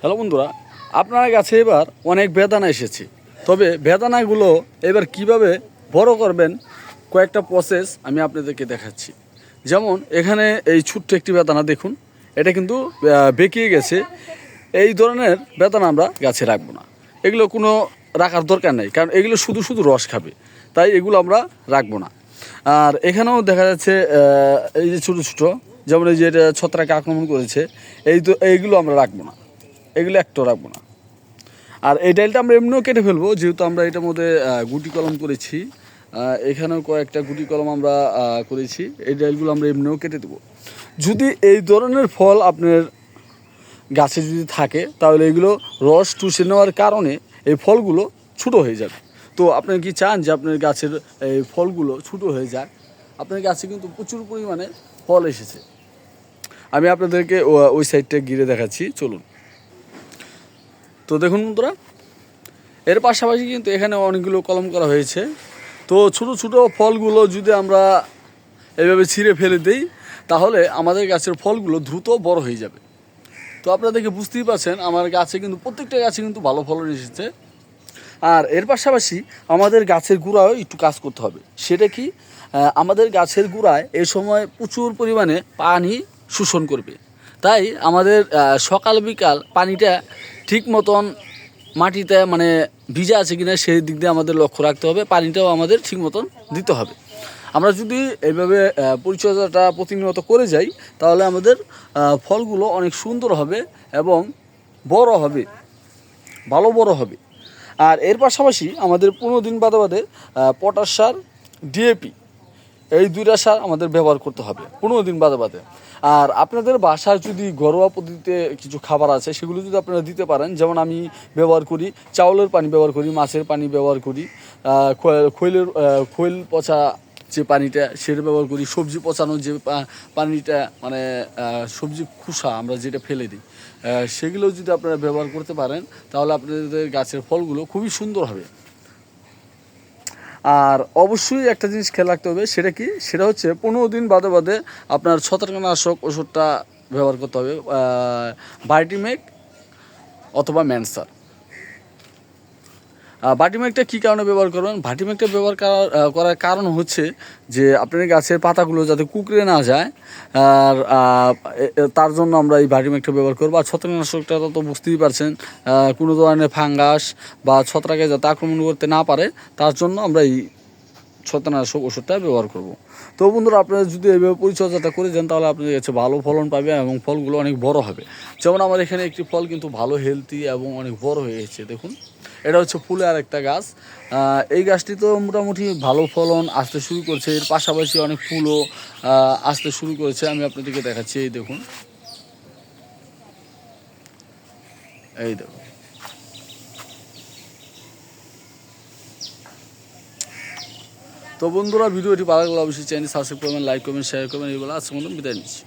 Hello বন্ধুরা, আপনার কাছে এবার অনেক বেদানা এসেছে। তবে বেদানাগুলো এবার কীভাবে বড় করবেন কয়েকটা প্রসেস আমি আপনাদেরকে দেখাচ্ছি। যেমন, এখানে এই ছোট্ট একটি বেদানা দেখুন, এটা কিন্তু বেঁকিয়ে গেছে। এই ধরনের বেদানা আমরা গাছে রাখব না। এগুলো কোনো রাখার দরকার নেই, কারণ এগুলো শুধু শুধু রস খাবে, তাই এগুলো আমরা রাখব না। আর এখানেও দেখা যাচ্ছে এই যে ছোটো ছোটো, যেমন এই যে এটা ছত্রাকে আক্রমণ করেছে, এই তো, এইগুলো আমরা রাখব না। এগুলো একটাও রাখব না। আর এই ডালটা আমরা এমনিও কেটে ফেলব, যেহেতু আমরা এটার মধ্যে গুটি কলম করেছি। এখানেও কয়েকটা গুটি কলম আমরা করেছি। এই ডালগুলো আমরা এমনিও কেটে দেবো। যদি এই ধরনের ফল আপনার গাছে যদি থাকে, তাহলে এগুলো রস টুসে নেওয়ার কারণে এই ফলগুলো ছোটো হয়ে যাবে। তো আপনি কি চান যে আপনার গাছের এই ফলগুলো ছোটো হয়ে যাক? আপনার গাছে কিন্তু প্রচুর পরিমাণে ফল এসেছে। আমি আপনাদেরকে ওই সাইডটা ঘিরে দেখাচ্ছি। চলুন। তো দেখুন বন্ধুরা, এর পাশাপাশি কিন্তু এখানে অনেকগুলো কলম করা হয়েছে। তো ছোট ছোট ফলগুলো যদি আমরা এভাবে ছিঁড়ে ফেলে দিই, তাহলে আমাদের গাছের ফলগুলো দ্রুত বড় হয়ে যাবে। তো আপনারা দেখে বুঝতেই পারছেন, আমার গাছে কিন্তু, প্রত্যেকটা গাছে কিন্তু ভালো ফলন এসেছে। আর এর পাশাপাশি আমাদের গাছের গোড়ায় একটু কাজ করতে হবে। সেটা কি আমাদের গাছের গোড়ায় এ সময় প্রচুর পরিমাণে পানি শোষণ করবে। তাই আমাদের সকাল বিকাল পানিটা ঠিক মতন মাটিতে মানে ভিজা আছে কিনা সেই দিক দিয়ে আমাদের লক্ষ্য রাখতে হবে, পানিটাও আমাদের ঠিক মতন দিতে হবে। আমরা যদি এইভাবে পরিচর্যাটা প্রতিনিয়ত করে যাই, তাহলে আমাদের ফলগুলো অনেক সুন্দর হবে এবং বড় হবে, ভালো বড় হবে। আর এর পাশাপাশি আমাদের পনেরো দিন বাদে বাদে পটাশ সার ডিএপি এই দুইটা সার আমাদের ব্যবহার করতে হবে, পনেরো দিন বাদে বাদে। আর আপনাদের বাসায় যদি ঘরোয়া পদ্ধতিতে কিছু খাবার আছে, সেগুলো যদি আপনারা দিতে পারেন, যেমন আমি ব্যবহার করি, চাউলের পানি ব্যবহার করি, মাছের পানি ব্যবহার করি খৈলের খৈল পচা যে পানিটা, সেটা ব্যবহার করি, সবজি পচানোর যে পানিটা মানে সবজি খোসা আমরা যেটা ফেলে দিই সেগুলো যদি আপনারা ব্যবহার করতে পারেন, তাহলে আপনাদের গাছের ফলগুলো খুবই সুন্দর হবে। আর অবশ্যই একটা জিনিস খেয়াল রাখতে হবে, সেটা কি? সেটা হচ্ছে পনেরো দিন বাদে বাদে আপনার ছত্রাকনাশক ওষুধটা ব্যবহার করতে হবে বায়োটিমেক অথবা ম্যানসার বাটিমেকটা কী কারণে ব্যবহার করবেন? ভাটিমেকটা ব্যবহার করার কারণ হচ্ছে যে আপনার গাছের পাতাগুলো যাতে কুকড়ে না যায়, আর তার জন্য আমরা এই ভাটিমেকটা ব্যবহার করব। আর ছত্রাকনাশকটা তো বুঝতেই পারছেন কোনো ধরনের ফাঙ্গাস বা ছত্রাকে যাতে আক্রমণ করতে না পারে, তার জন্য আমরা এই ছত্রাকনাশক ওষুধটা ব্যবহার করব। তো বন্ধুরা, আপনারা যদি এইভাবে পরিচর্যাটা করে যান, তাহলে আপনাদের কাছে ভালো ফলন পাবে এবং ফলগুলো অনেক বড় হবে। যেমন আমার এখানে একটি ফল কিন্তু ভালো হেলদি এবং অনেক বড় হয়ে গেছে দেখুন। এটা হচ্ছে ফুলে আর একটা গাছ এই গাছটি তো মোটামুটি ভালো ফলন আসতে শুরু করছে। এর পাশাপাশি অনেক ফুলও আসতে শুরু করেছে। আমি আপনাদেরকে দেখাচ্ছি, এই দেখুন। এই দেখুন। তো বন্ধুরা, ভিডিওটি ভালো লাগলে অবশ্যই চ্যানেল সাবস্ক্রাইব করবেন, লাইক করবেন শেয়ার করবেন। এগুলো আজকের মতন বিদায় নিচ্ছি।